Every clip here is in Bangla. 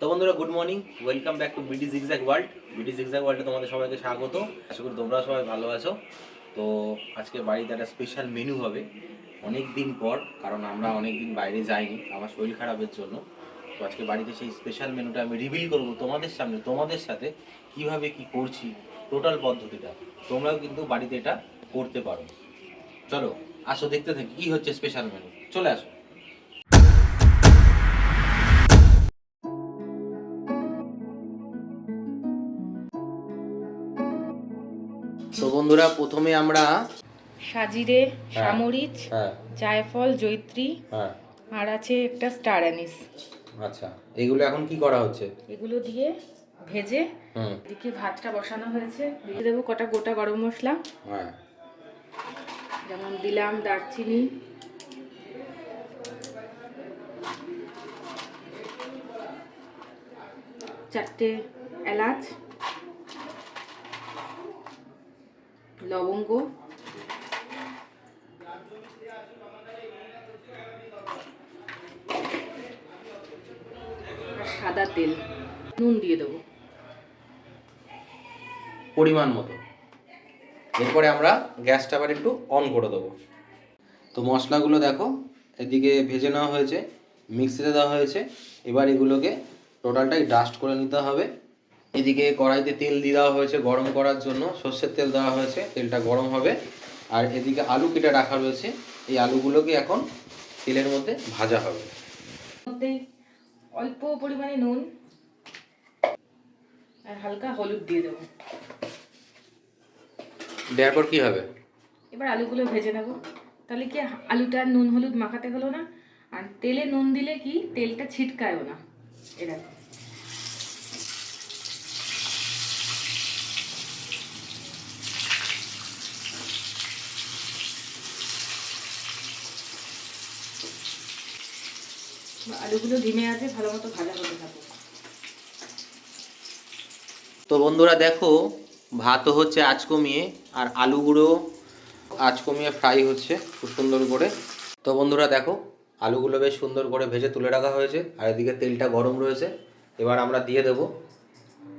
তো বন্ধুরা good morning welcome back to BD zigzag world BD zigzag ওয়ার্ল্ডে তোমাদের সবাইকে স্বাগত। আশা করি তোমরা সবাই ভালো আছো। তো আজকে বাড়িতে একটা স্পেশাল মেনু হবে। অনেক দিন পর, কারণ আমরা অনেক দিন বাইরে যাইনি, আমার শরীর খারাপের জন্য। তো আজকে বাড়িতে সেই স্পেশাল মেনুটা আমি রিভিল করব তোমাদের সামনে, তোমাদের সাথে কীভাবে কি করছি টোটাল পদ্ধতিটা। তোমরাও কিন্তু বাড়িতে এটা করতে পারো। চলো, আসো দেখতে থাকি, কি হচ্ছে স্পেশাল মেনু চলে আসো। বন্ধুরা প্রথমে আমরা সাজিরে সামরিচ হ্যাঁ। জায়ফল জৈত্রী হ্যাঁ। আর আছে একটা স্টার অ্যানিস। আচ্ছা এগুলো এখন কি করা হচ্ছে? এগুলো দিয়ে ভেজে এদিকে ভাতটা বসানো হয়েছে। দিয়ে দেবো কটা গোটা গরম মশলা। হ্যাঁ। যেমন দিলাম দারচিনি। চারটে এলাচ। লবঙ্গ। সাদা তেল। নুন দিয়ে দেবো। পরিমাণ মতো। এরপরে আমরা গ্যাসটা আবার একটু অন করে দেবো। তো মশলাগুলো দেখো, এদিকে ভেজে নেওয়া হয়েছে, মিক্সিতে দেওয়া হয়েছে। এবার এগুলোকে টোটালটাই ডাস্ট করে নিতে হবে। এদিকে কড়াইতে তেল দিয়ে দেওয়া হয়েছে গরম করার জন্য। সর্ষের তেল দেওয়া হয়েছে তেলটা গরম হবে। আর এদিকে আলু কেটে রাখা রয়েছে। এই আলুগুলোকে এখন তেলের মধ্যে ভাজা হবে। মধ্যেই অল্প পরিমাণে নুন আর হালকা হলুদ দিয়ে দেবো। দেওয়ার পর কী হবে? এবার আলুগুলো ভেজে নেব। তাহলে কি আলুটা আর নুন হলুদ মাখাতে হলো না? আর তেলে নুন দিলে কি? তেলটা ছিটকায়ও না। এটা আলুগুলো ধিমে আছে ভালো মতো ভাজা হতে থাকুক। তো বন্ধুরা দেখো ভাতও হচ্ছে আঁচ কমিয়ে আর আলুগুলো আঁচ কমিয়ে ফ্রাই হচ্ছে খুব সুন্দর করে। তো বন্ধুরা দেখো আলুগুলো বেশ সুন্দর করে ভেজে তুলে রাখা হয়েছে আর এদিকে তেলটা গরম রয়েছে। এবার আমরা দিয়ে দেবো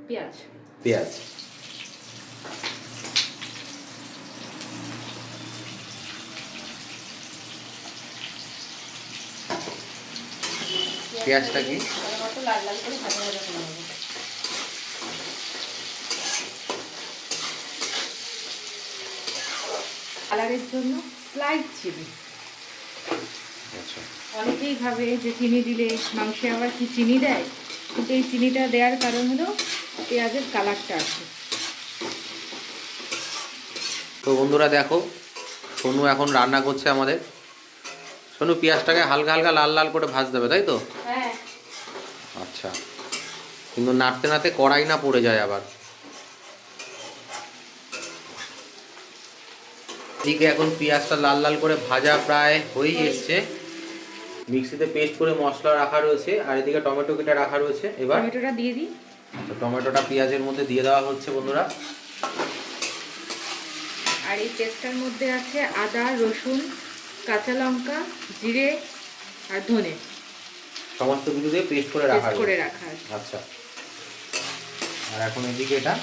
পেঁয়াজ। পেঁয়াজ। পেঁয়াজটা কি? কালারের জন্য স্লাইড চিনি। আচ্ছা। অনেকেই ভাবে যে চিনি দিলে মাংসে আবার কি চিনি দেয়? কিন্তু এই চিনিটা দেওয়ার কারণ হলো পেঁয়াজের কালারটা আছে। তো বন্ধুরা দেখো সোনু এখন রান্না করছে আমাদের। সোনু পেঁয়াজটাকে হালকা হালকা লাল লাল করে ভাজতে হবে তাই তো? হ্যাঁ। আচ্ছা। কিন্তু নাড়তে নাড়তে কড়াই না পড়ে যায় আবার। এদিকে এখন পেঁয়াজটা লাল লাল করে ভাজা প্রায় হয়েই এসছে। মিক্সিতে পেস্ট করে মশলা রাখা রয়েছে আর এদিকে টমেটো কেটে রাখা রয়েছে। এবার টমেটোটা দিয়ে দিই। তো টমেটোটা পেঁয়াজের মধ্যে দিয়ে দেওয়া হচ্ছে বন্ধুরা। আর এই পেস্টটার মধ্যে আছে আদা রসুন কাঁচা লঙ্কা জিরে আর ধনে। সমস্ত কিছু দিয়ে পেস্ট করে রাখা করে রাখা আছে। আচ্ছা। আর এখন এদিকে এটা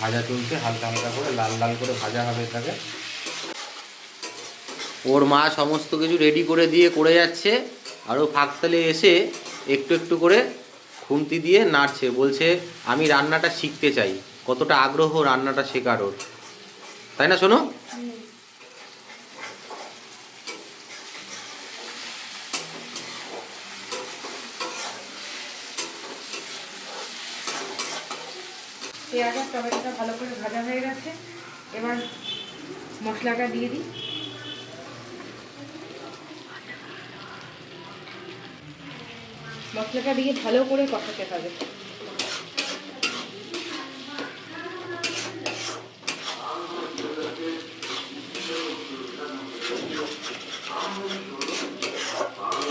ভাজা চলছে হালকা হালকা করে লাল লাল করে ভাজা হবে এটাকে। ওর মা সমস্ত কিছু রেডি করে দিয়ে করে যাচ্ছে আর ও ফাঁকতালে এসে একটু একটু করে খুন্তি দিয়ে নাড়ছে। বলছে আমি রান্নাটা শিখতে চাই। কতটা আগ্রহ রান্নাটা শেখার ওর। তাই না শোনো পেঁয়াজ আর টমেটোটা ভালো করে ভাজা হয়ে গেছে। এবার মশলাটা দিয়ে দিই। মশলাটা দিয়ে ভালো করে কষাতে হবে।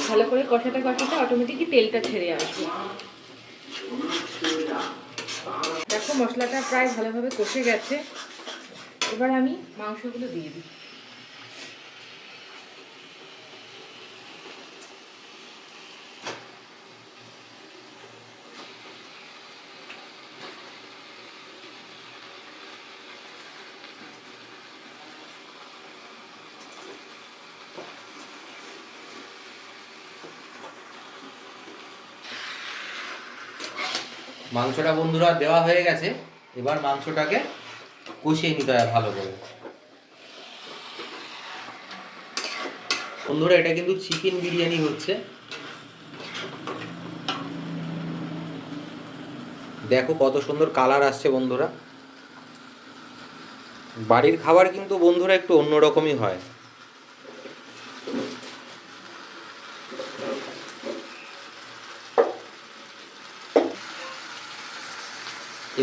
ভালো করে কষাতে কষাতে অটোমেটিকই তেলটা ছেড়ে আসবে দেখো মশলাটা প্রায় ভালোভাবে কষে গেছে। এবার আমি মাংসগুলো দিয়ে দিই মাংসটা বন্ধুরা দেওয়া হয়ে গেছে, এবার মাংসটাকে কষিয়ে নিতে হয় ভালো করে। বন্ধুরা, এটা কিন্তু চিকেন বিরিয়ানি হচ্ছে। দেখো কত সুন্দর কালার আসছে বন্ধুরা। বাড়ির খাবার কিন্তু বন্ধুরা একটু অন্যরকমই হয়।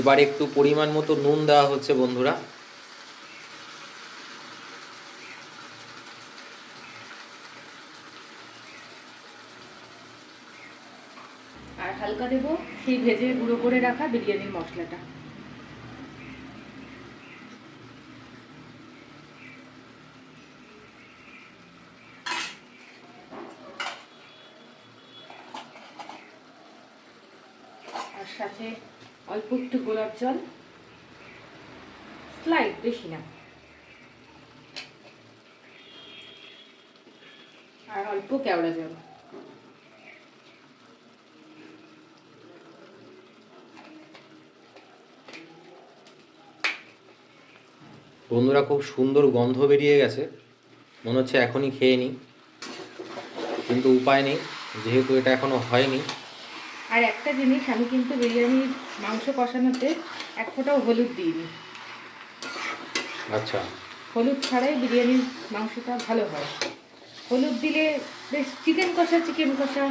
এবার একটু পরিমাণ মতো নুন দেওয়া হচ্ছে, বন্ধুরা। আর হালকা দেবো সেই ভেজে গুঁড়ো করে রাখা বিরিয়ানির মশলাটা। আর সাথে অল্প একটু গোলাপ জল স্লাইড বেশি না। আর অল্প কেওড়া জল। বন্ধুরা, খুব সুন্দর গন্ধ বেরিয়ে গেছে। মনে হচ্ছে এখনই খেয়ে নিই। কিন্তু উপায় নেই, যেহেতু এটা এখনও হয়নি আর একটা জিনিস আমি কিন্তু বিরিয়ানির মাংস কষানোতে এক ফোঁটাও হলুদ দিইনি। আচ্ছা। হলুদ ছাড়াই বিরিয়ানির মাংসটা ভালো হয়। হলুদ দিলে বেশ চিকেন কষা চিকেন কষা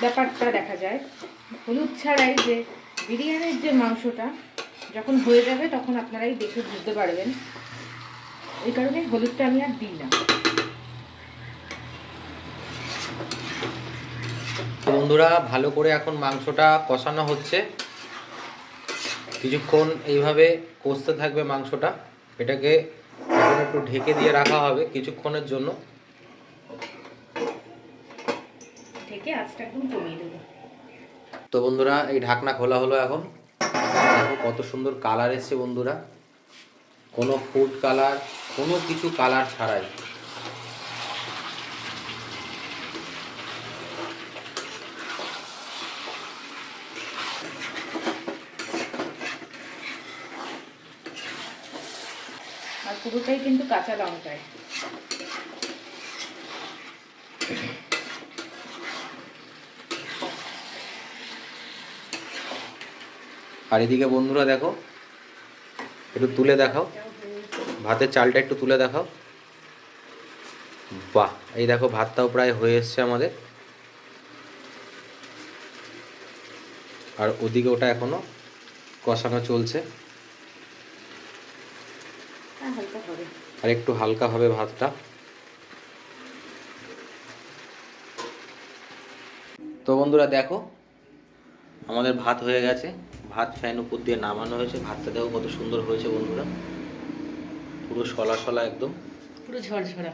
ব্যাপারটা দেখা যায়। হলুদ ছাড়াই যে বিরিয়ানির যে মাংসটা যখন হয়ে যাবে তখন আপনারাই দেখে বুঝতে পারবেন। এই কারণে হলুদটা আমি আর দিই না। তো বন্ধুরা ভালো করে এখন মাংসটা কষানো হচ্ছে। কিছুক্ষণ এইভাবে কষতে থাকবে মাংসটা। এটাকে একটু ঢেকে দিয়ে রাখা হবে কিছুক্ষণের জন্য। তো বন্ধুরা এই ঢাকনা খোলা হলো এখন। দেখো কত সুন্দর কালার এসছে বন্ধুরা। কোনো ফুড কালার কোনো কিছু কালার ছাড়াই। পুরোটাই কিন্তু কাঁচা লঙ্কায়। আর এদিকে বন্ধুরা দেখো, একটু তুলে দেখাও। ভাতের চালটা একটু তুলে দেখাও। বাহ, এই দেখো ভাতটাও প্রায় হয়ে এসছে আমাদের। আর ওদিকে ওটা এখনও কষানো চলছে। আর একটু হালকা হবে ভাতটা। তো বন্ধুরা দেখো আমাদের ভাত হয়ে গেছে। ভাত ফ্যান উপর দিয়ে নামানো হয়েছে। ভাতটা দেখো কত সুন্দর হয়েছে বন্ধুরা। পুরো সলা সলা একদম। পুরো ঝরঝরা।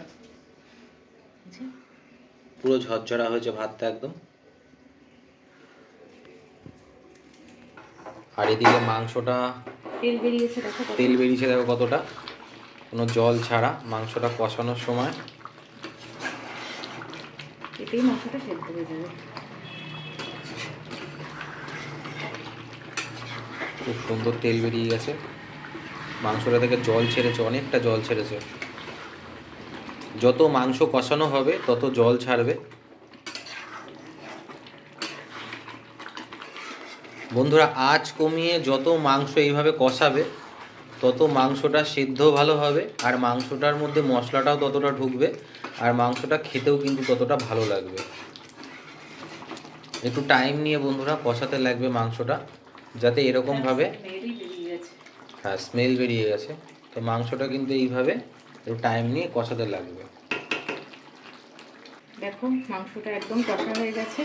পুরো ঝরঝরা হয়েছে ভাতটা একদম। আর এদিকে মাংসটা তেল বেরিয়েছে দেখো তেল বেরিয়েছে দেখো কতটা। কোনো জল ছাড়া মাংসটা কষানোর সময়। এতেই মাংসটা সেদ্ধ হয়ে যাবে। খুব সুন্দর তেল বেরিয়ে গেছে। মাংসটা থেকে জল ছেড়েছে অনেকটা জল ছেড়েছে। যত মাংস কষানো হবে তত জল ছাড়বে। বন্ধুরা আঁচ কমিয়ে যত মাংস এইভাবে কষাবে তত মাংসটা সিদ্ধ ভালো হবে আর মাংসটার মধ্যে মশলাটাও ততটা ঢুকবে আর মাংসটা খেতেও কিন্তু ততটা ভালো লাগবে। একটু টাইম নিয়ে বন্ধুরা কষাতে লাগবে মাংসটা যাতে এরকমভাবে হ্যাঁ স্মেল বেরিয়ে গেছে। তো মাংসটা কিন্তু এইভাবে একটু টাইম নিয়ে কষাতে লাগবে। দেখো মাংসটা একদম কষা হয়ে গেছে।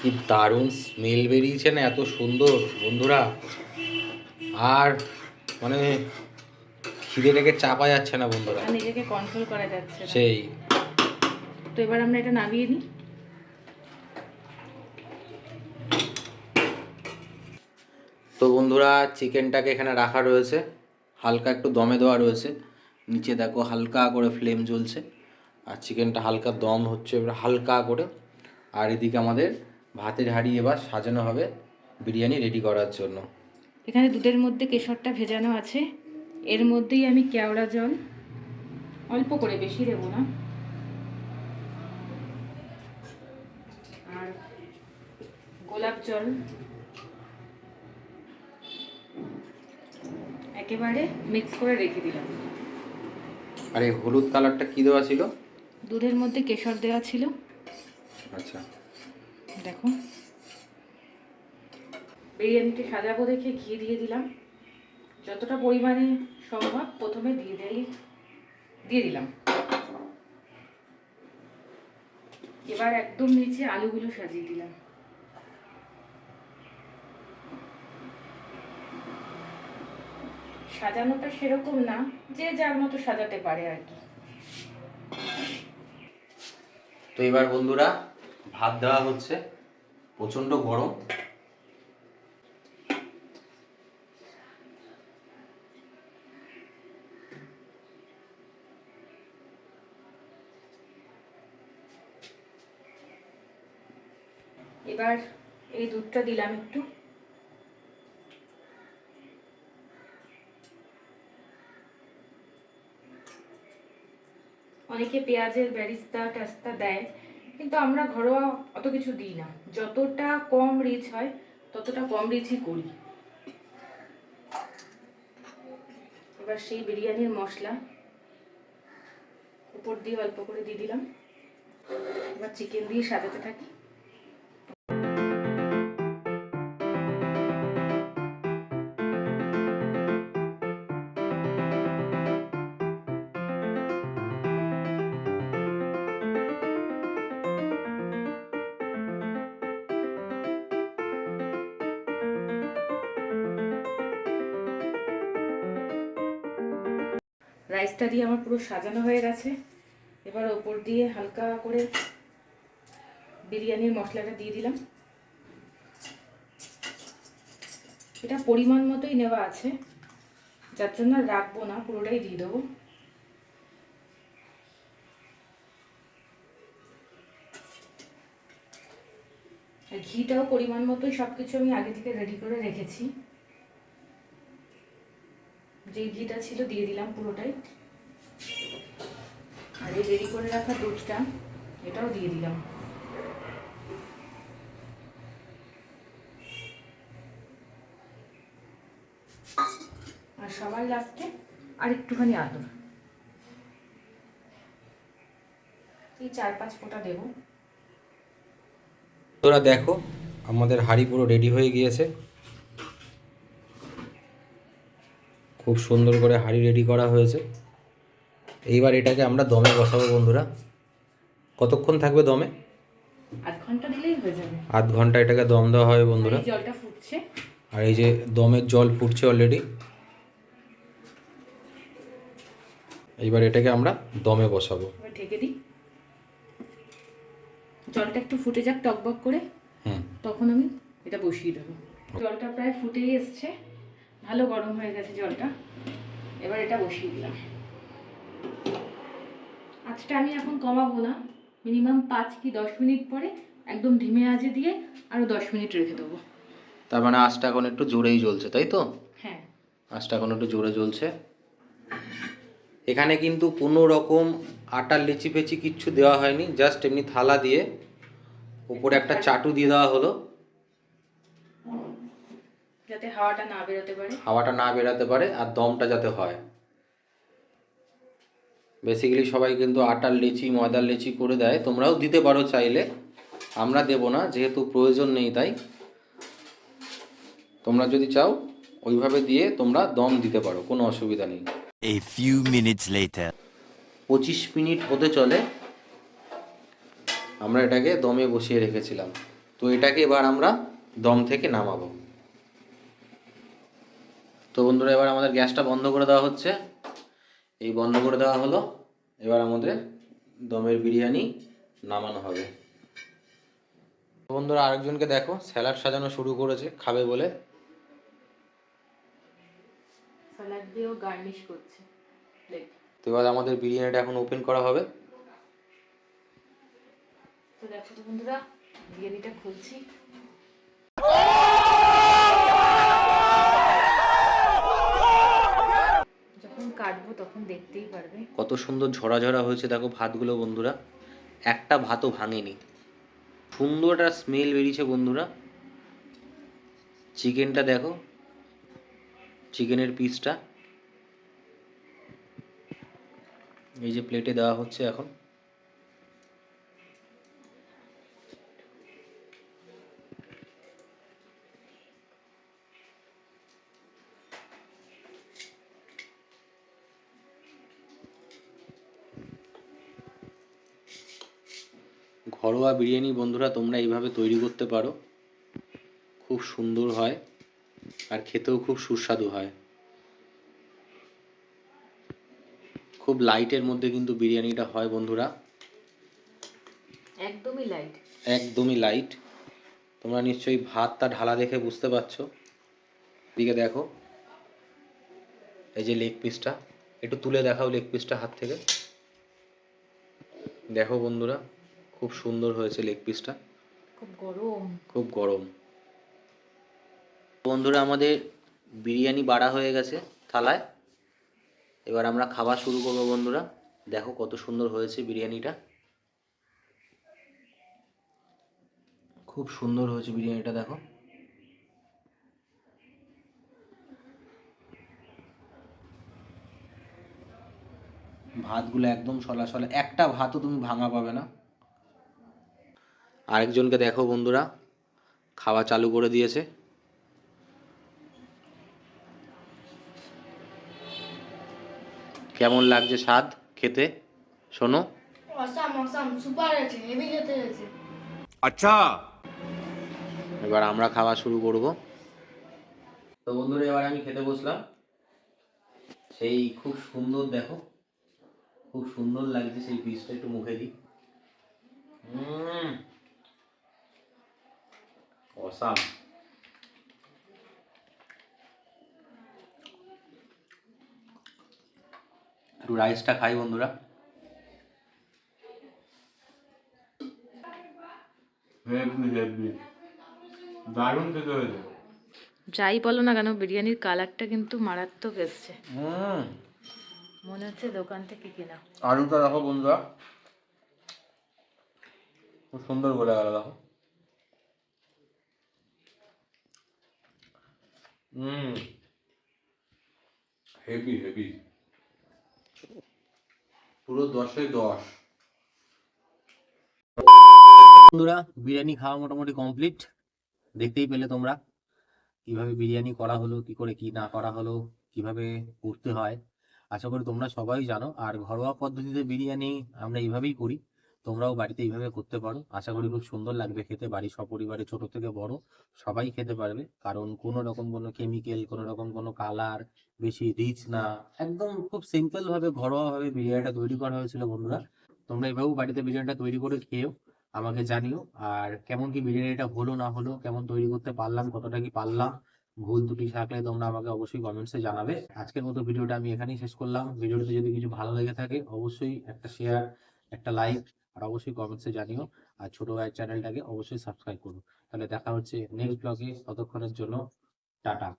কি দারুণ স্মেল বেরিয়েছে না এত সুন্দর বন্ধুরা। আর মানে খিদেটাকে চাপা যাচ্ছে না বন্ধুরা। নিজেকে কন্ট্রোল করা যাচ্ছে সেই। তো এবার আমরা এটা নামিয়ে নিই। তো বন্ধুরা চিকেনটাকে এখানে রাখা রয়েছে। হালকা একটু দমে দেওয়া রয়েছে। নিচে দেখো হালকা করে ফ্লেম জ্বলছে। আর চিকেনটা হালকা দম হচ্ছে এবার হালকা করে। আর এদিকে আমাদের ভাতের হাঁড়ি এবার সাজানো হবে বিরিয়ানি রেডি করার জন্য। এখানে দুধের মধ্যে কেশরটা ভেজানো আছে। এর মধ্যেই আমি কেওড়া জল। অল্প করে বেশি দেবো না। আর গোলাপ জল। একেবারে মিক্স করে রেখে দিলাম। আর এই হলুদ কালারটা কি দেওয়া ছিল? দুধের মধ্যে কেশর দেওয়া ছিল। আচ্ছা। দেখো বিরিয়ানিটি সাজাবো দেখে ঘি দিয়ে দিলাম। যতটা পরিমাণে সম্ভব প্রথমে দিয়ে দেই, দিয়ে দিলাম। এবার একদম নিচে আলুগুলো সাজিয়ে দিলাম। সাজানোটা সেরকম না, যে যার মতো সাজাতে পারে আর কি। তো এবার বন্ধুরা, ভাত দেওয়া হচ্ছে। প্রচণ্ড গরম। এবার এই দুধটা দিলাম একটু। অনেকে পেঁয়াজের ব্যারিস্তা টাস্তা দেয়, কিন্তু আমরা ঘরোয়া অত কিছু দিই না। যতটা কম রিচ হয়, ততটা কম রিচই করি। এবার সেই বিরিয়ানির মশলা উপর দিয়ে অল্প করে দিয়ে দিলাম। এবার চিকেন দিয়ে সাজাতে থাকি। রাইসটা দিয়ে আমার পুরো সাজানো হয়ে গেছে। এবার ওপর দিয়ে হালকা করে বিরিয়ানির মশলাটা দিয়ে দিলাম। এটা পরিমাণ মতোই নেওয়া আছে। যার জন্য রাখব না, পুরোটাই দিয়ে দেবো। ঘিটাও পরিমাণ মতোই সব কিছু আমি আগে থেকে রেডি করে রেখেছি। যে ঘিটা ছিল দিয়ে দিলাম পুরোটাই। আর এই রেডি করে রাখা দুধটা, এটাও দিয়ে দিলাম। আর সবার লাস্টে আর একটুখানি আদর। এই চার পাঁচ ফোঁটা দেবো। তোরা দেখো, আমাদের হাঁড়ি পুরো রেডি হয়ে গিয়েছে। খুব সুন্দর করে হাঁড়ি রেডি করা হয়েছে। এইবার এটাকে আমরা দমে বসাবো বন্ধুরা। কতক্ষণ থাকবে দমে? আধ ঘণ্টা দিলেই হয়ে যাবে। আধ ঘণ্টা এটাকে দম দেওয়া হবে বন্ধুরা। জলটা ফুটছে। আর এই যে দমের জল ফুটছে অলরেডি এইবার এটাকে আমরা দমে বসাবো। ঢেকে দিই। জলটা একটু ফুটে যাক টকবক করে। হুম। তখন আমি এটা বসিয়ে দেবো। জলটা প্রায় ফুটেই এসছে। ভালো গরম হয়ে গেছে জলটা। এবার এটা বসিয়ে দিলাম। আঁচটা আমি এখন কমাবো না। মিনিমাম পাঁচ কি দশ মিনিট পরে একদম ধিমে আঁচে দিয়ে আরও দশ মিনিট রেখে দেবো। তার মানে আঁচটা এখন একটু জোরেই জ্বলছে তাই তো? হ্যাঁ। আঁচটা এখন একটু জোরে জ্বলছে। এখানে কিন্তু কোনো রকম আটার লেচি ফেচি কিচ্ছু দেওয়া হয়নি জাস্ট এমনি থালা দিয়ে উপরে একটা চাটু দিয়ে দেওয়া হলো। যাতে হাওয়াটা না বেরোতে পারে। হাওয়াটা না বেরাতে পারে আর দমটা যাতে হয়। বেসিক্যালি সবাই কিন্তু আটার লেচি ময়দার লেচি করে দেয়। তোমরাও দিতে পারো চাইলে। আমরা দেব না যেহেতু প্রয়োজন নেই তাই। তোমরা যদি চাও ওইভাবে দিয়ে তোমরা দম দিতে পারো কোনো অসুবিধা নেই। A few minutes later. পঁচিশ মিনিট হতে চলে। আমরা এটাকে দমে বসিয়ে রেখেছিলাম। তো এটাকে এবার আমরা দম থেকে নামাবো। তো বন্ধুরা এবার আমাদের গ্যাসটা বন্ধ করে দেওয়া হচ্ছে। এই বন্ধ করে দেওয়া হলো। এবার আমাদের দমের বিরিয়ানি নামানো হবে। তো বন্ধুরা আরেকজনকে দেখো স্যালাড সাজানো শুরু করেছে খাবে বলে। স্যালাড দিয়েও গার্নিশ করছে। তো এবার আমাদের বিরিয়ানিটা এখন ওপেন করা হবে। তো দেখো বন্ধুরা বিরিয়ানিটা খুলছি। কাটবো তখন দেখতেই পারবে। কত সুন্দর ঝরা ঝরা হয়েছে দেখো ভাতগুলো বন্ধুরা। একটা ভাতও ভাঙেনি। সুন্দর একটা স্মেল বেরিয়েছে বন্ধুরা। চিকেনটা দেখো। চিকেনের পিসটা এই যে প্লেটে দেওয়া হচ্ছে এখন। ঘরোয়া বিরিয়ানি বন্ধুরা তোমরা এইভাবে তৈরি করতে পারো। খুব সুন্দর হয় আর খেতেও খুব সুস্বাদু হয়। খুব লাইটের মধ্যে কিন্তু বিরিয়ানিটা হয় বন্ধুরা। একদমই লাইট একদমই লাইট তোমরা নিশ্চয়ই ভাতটা ঢালা দেখে বুঝতে পারছ। দিকে দেখো এই যে লেগ পিসটা একটু তুলে দেখাও লেগ পিসটা হাত থেকে। দেখো বন্ধুরা। খুব সুন্দর হয়েছে লেগ পিসটা খুব গরম। খুব গরম। বন্ধুরা আমাদের বিরিয়ানি বাড়া হয়ে গেছে থালায়। এবার আমরা খাওয়া শুরু করব বন্ধুরা। দেখো কত সুন্দর হয়েছে বিরিয়ানিটা। খুব সুন্দর হয়েছে বিরিয়ানিটা দেখো। ভাতগুলো একদম সলা সলা একটা ভাতও তুমি ভাঙা পাবে না। আরেকজনকে দেখো বন্ধুরা খাওয়া চালু করে দিয়েছে। কেমন লাগছে স্বাদ খেতে? শোনো। হয়েছে এবার আমরা খাওয়া শুরু করব। তো বন্ধুরা এবার আমি খেতে বসলাম। সেই খুব সুন্দর দেখো খুব সুন্দর লাগছে সেই পিসটা একটু মুখে দিই। অসাম একটু রাইসটা খাই বন্ধুরা। দারুণ খেতে হয়েছে। যাই বলো না কেন বিরিয়ানির কালারটা কিন্তু মারাত্মক এসছে। মনে হচ্ছে দোকান থেকে কেনা। আলুটা দেখো বন্ধুরা। খুব সুন্দর করে গেল দেখো। হুম হেভি হেভি পুরো দশে দশ। বন্ধুরা বিরিয়ানি খাওয়া মোটামুটি কমপ্লিট দেখতেই পেলে তোমরা কীভাবে বিরিয়ানি করা হলো কি করে কি না করা হলো কীভাবে করতে হয়। আশা করি তোমরা সবাই জানো। আর ঘরোয়া পদ্ধতিতে বিরিয়ানি আমরা এইভাবেই করি। তোমরাও বাড়িতে এইভাবে করতে পারো। আশা করি খুব সুন্দর লাগবে খেতে। বাড়ির সপরিবারে ছোট থেকে বড় সবাই খেতে পারবে। কারণ কোনো রকম কোনো কেমিক্যাল কোনো রকম কোনো কালার বেশি রিচ না। একদম খুব সিম্পল ভাবে ঘরোয়া ভাবে বিরিয়ানিটা তৈরি করা হয়েছিল বন্ধুরা। তোমরা এভাবেও বাড়িতে বিরিয়ানিটা তৈরি করে খেয়েও আমাকে জানিও। আর কেমন কি বিরিয়ানিটা হলো, না হলো, কেমন তৈরি করতে পারলাম, কতটা কি পারলাম, ভুল ত্রুটি থাকলে তোমরা আমাকে অবশ্যই কমেন্টসে জানাবে। আজকের মতো ভিডিওটা আমি এখানেই শেষ করলাম। ভিডিওতে যদি কিছু ভালো লেগে থাকে, অবশ্যই একটা শেয়ার একটা লাইক আর অবশ্যই কমেন্টসে জানিও। আর ছোট ভাইয়ের চ্যানেলটাকে অবশ্যই সাবস্ক্রাইব করো। তাহলে দেখা হচ্ছে নেক্সট ব্লগে ততক্ষণের জন্য টাটা।